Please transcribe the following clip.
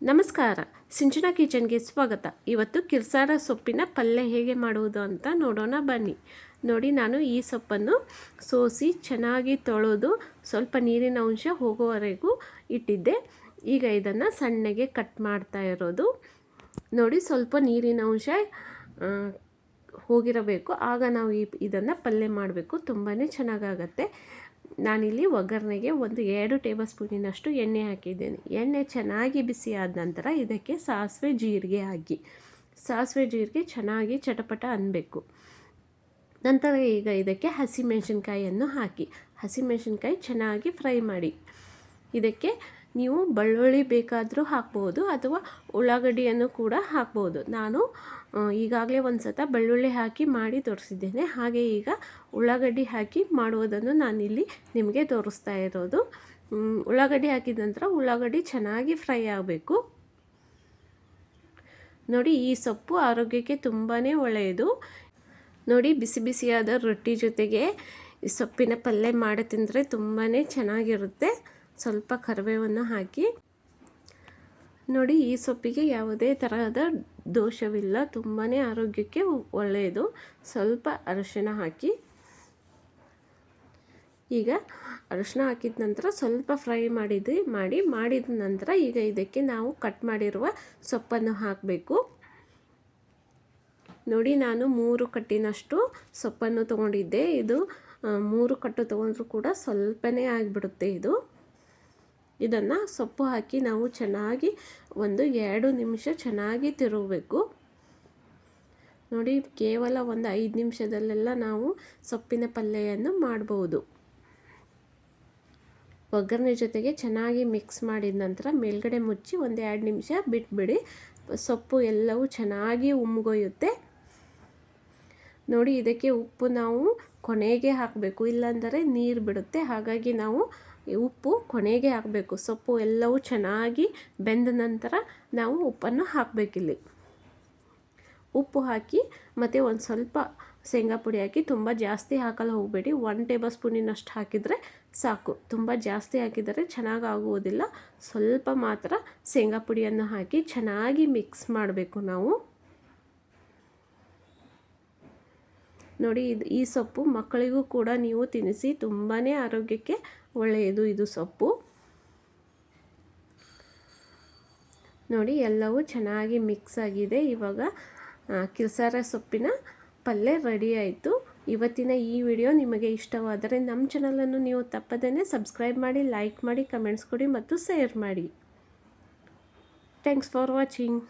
ನಮಸ್ಕಾರ, ಸಿಂಚನ ಕಿಚನ್ಗೆ ಸ್ವಾಗತ. ಇವತ್ತು ಕಿರ್ಸಾರ ಸೊಪ್ಪಿನ ಪಲ್ಯ ಹೇಗೆ ಮಾಡುವುದು ಅಂತ ನೋಡೋಣ ಬನ್ನಿ. ನೋಡಿ, ನಾನು ಈ ಸೊಪ್ಪನ್ನು ಸೋಸಿ ಚೆನ್ನಾಗಿ ತೊಳೆದು ಸ್ವಲ್ಪ ನೀರಿನ ಅಂಶ ಹೋಗುವವರೆಗೂ ಇಟ್ಟಿದ್ದೆ. ಈಗ ಇದನ್ನು ಸಣ್ಣಗೆ ಕಟ್ ಮಾಡ್ತಾ ಇರೋದು. ನೋಡಿ, ಸ್ವಲ್ಪ ನೀರಿನ ಅಂಶ ಹೋಗಿರಬೇಕು. ಆಗ ನಾವು ಈ, ಇದನ್ನು ಪಲ್ಯ ಮಾಡಬೇಕು. ತುಂಬಾ ಚೆನ್ನಾಗಾಗತ್ತೆ. ನಾನಿಲ್ಲಿ ಒಗ್ಗರಣೆಗೆ ಒಂದು ಎರಡು ಟೇಬಲ್ ಸ್ಪೂನಿನಷ್ಟು ಎಣ್ಣೆ ಹಾಕಿದ್ದೇನೆ. ಎಣ್ಣೆ ಚೆನ್ನಾಗಿ ಬಿಸಿ ಆದ ನಂತರ ಇದಕ್ಕೆ ಸಾಸಿವೆ ಜೀರಿಗೆ ಹಾಕಿ. ಸಾಸಿವೆ ಜೀರಿಗೆ ಚೆನ್ನಾಗಿ ಚಟಪಟ ಅನ್ನಬೇಕು ನಂತರ ಈಗ ಇದಕ್ಕೆ ಹಸಿಮೆಣಸಿನ್ಕಾಯಿಯನ್ನು ಹಾಕಿ. ಹಸಿಮೆಣಸಿನ್ಕಾಯಿ ಚೆನ್ನಾಗಿ ಫ್ರೈ ಮಾಡಿ. ಇದಕ್ಕೆ ನೀವು ಬೆಳ್ಳುಳ್ಳಿ ಬೇಕಾದರೂ ಹಾಕ್ಬೋದು ಅಥವಾ ಉಳ್ಳಾಗಡ್ಡಿಯನ್ನು ಕೂಡ ಹಾಕ್ಬೋದು. ನಾನು ಈಗಾಗಲೇ ಒಂದು ಸತ ಬೆಳ್ಳುಳ್ಳಿ ಹಾಕಿ ಮಾಡಿ ತೋರಿಸಿದ್ದೇನೆ. ಹಾಗೆ ಈಗ ಉಳ್ಳಾಗಡ್ಡಿ ಹಾಕಿ ಮಾಡುವುದನ್ನು ನಾನಿಲ್ಲಿ ನಿಮಗೆ ತೋರಿಸ್ತಾ ಇರೋದು. ಉಳ್ಳಾಗಡ್ಡಿ ಹಾಕಿದ ನಂತರ ಉಳ್ಳಾಗಡ್ಡಿ ಚೆನ್ನಾಗಿ ಫ್ರೈ ಆಗಬೇಕು. ನೋಡಿ, ಈ ಸೊಪ್ಪು ಆರೋಗ್ಯಕ್ಕೆ ತುಂಬಾ ಒಳ್ಳೆಯದು. ನೋಡಿ, ಬಿಸಿ ಬಿಸಿಯಾದ ರೊಟ್ಟಿ ಜೊತೆಗೆ ಸೊಪ್ಪಿನ ಪಲ್ಯ ಮಾಡಿ ತಿಂದರೆ ತುಂಬಾ ಚೆನ್ನಾಗಿರುತ್ತೆ. ಸ್ವಲ್ಪ ಕರಿಬೇವನ್ನು ಹಾಕಿ ನೋಡಿ ಈ ಸೊಪ್ಪಿಗೆ ಯಾವುದೇ ತರಹದ ದೋಷವಿಲ್ಲ. ತುಂಬಾ ಆರೋಗ್ಯಕ್ಕೆ ಒಳ್ಳೆಯದು. ಸ್ವಲ್ಪ ಅರಶಿನ ಹಾಕಿ. ಈಗ ಅರಶಿನ ಹಾಕಿದ ನಂತರ ಸ್ವಲ್ಪ ಫ್ರೈ ಮಾಡಿದ್ವಿ ಮಾಡಿ ಮಾಡಿದ ನಂತರ ಈಗ ಇದಕ್ಕೆ ನಾವು ಕಟ್ ಮಾಡಿರುವ ಸೊಪ್ಪನ್ನು ಹಾಕಬೇಕು. ನೋಡಿ ನಾನು ಮೂರು ಕಟ್ಟಿನಷ್ಟು ಸೊಪ್ಪನ್ನು ತೊಗೊಂಡಿದ್ದೆ. ಇದು ಮೂರು ಕಟ್ಟು ತೊಗೊಂಡ್ರೂ ಕೂಡ ಸ್ವಲ್ಪನೇ ಆಗಿಬಿಡುತ್ತೆ ಇದು. ಇದನ್ನು ಸೊಪ್ಪು ಹಾಕಿ ನಾವು ಚೆನ್ನಾಗಿ ಒಂದು ಎರಡು ನಿಮಿಷ ಚೆನ್ನಾಗಿ ತಿರುಗಬೇಕು. ನೋಡಿ, ಕೇವಲ ಒಂದು ಐದು ನಿಮಿಷದಲ್ಲೆಲ್ಲ ನಾವು ಸೊಪ್ಪಿನ ಪಲ್ಯವನ್ನು ಮಾಡ್ಬೋದು. ಒಗ್ಗರಣೆ ಜೊತೆಗೆ ಚೆನ್ನಾಗಿ ಮಿಕ್ಸ್ ಮಾಡಿದ ನಂತರ ಮೇಲ್ಗಡೆ ಮುಚ್ಚಿ ಒಂದು ಎರಡು ನಿಮಿಷ ಬಿಟ್ಬಿಡಿ. ಸೊಪ್ಪು ಎಲ್ಲವೂ ಚೆನ್ನಾಗಿ ಉಮ್ಗೊಯ್ಯುತ್ತೆ. ನೋಡಿ, ಇದಕ್ಕೆ ಉಪ್ಪು ನಾವು ಕೊನೆಗೆ ಹಾಕಬೇಕು. ಇಲ್ಲಾಂದರೆ ನೀರು ಬಿಡುತ್ತೆ. ಹಾಗಾಗಿ ನಾವು ಉಪ್ಪು ಕೊನೆಗೆ ಹಾಕಬೇಕು. ಸೊಪ್ಪು ಎಲ್ಲವೂ ಚೆನ್ನಾಗಿ ಬೆಂದ ನಂತರ ನಾವು ಉಪ್ಪನ್ನು ಹಾಕಬೇಕಿಲ್ಲಿ. ಉಪ್ಪು ಹಾಕಿ ಮತ್ತು ಒಂದು ಸ್ವಲ್ಪ ಶೇಂಗಾ ಪುಡಿ ಹಾಕಿ ತುಂಬ ಜಾಸ್ತಿ ಹಾಕಲು ಹೋಗಬೇಡಿ. ಒನ್ ಟೇಬಲ್ ಸ್ಪೂನಿನಷ್ಟು ಹಾಕಿದರೆ ಸಾಕು. ತುಂಬ ಜಾಸ್ತಿ ಹಾಕಿದರೆ ಚೆನ್ನಾಗಿ ಆಗುವುದಿಲ್ಲ. ಸ್ವಲ್ಪ ಮಾತ್ರ ಶೇಂಗಾ ಪುಡಿಯನ್ನು ಹಾಕಿ ಚೆನ್ನಾಗಿ ಮಿಕ್ಸ್ ಮಾಡಬೇಕು ನಾವು. ನೋಡಿ ಇದು ಈ ಸೊಪ್ಪು ಮಕ್ಕಳಿಗೂ ಕೂಡ ನೀವು ತಿನ್ನಿಸಿ ತುಂಬಾ ಆರೋಗ್ಯಕ್ಕೆ ಒಳ್ಳೆಯದು ಇದು ಸೊಪ್ಪು. ನೋಡಿ ಎಲ್ಲವೂ ಚೆನ್ನಾಗಿ ಮಿಕ್ಸ್ ಆಗಿದೆ. ಇವಾಗ ಆ, ಸೊಪ್ಪಿನ ಪಲ್ಯ ರೆಡಿ ಆಯಿತು. ಇವತ್ತಿನ ಈ ವಿಡಿಯೋ ನಿಮಗೆ ಇಷ್ಟವಾದರೆ ನಮ್ಮ ಚಾನಲನ್ನು ನೀವು ತಪ್ಪದೇ ಸಬ್ಸ್ಕ್ರೈಬ್ ಮಾಡಿ ಲೈಕ್ ಮಾಡಿ ಕಮೆಂಟ್ಸ್ ಕೊಡಿ ಮತ್ತು ಶೇರ್ ಮಾಡಿ. Thanks for watching.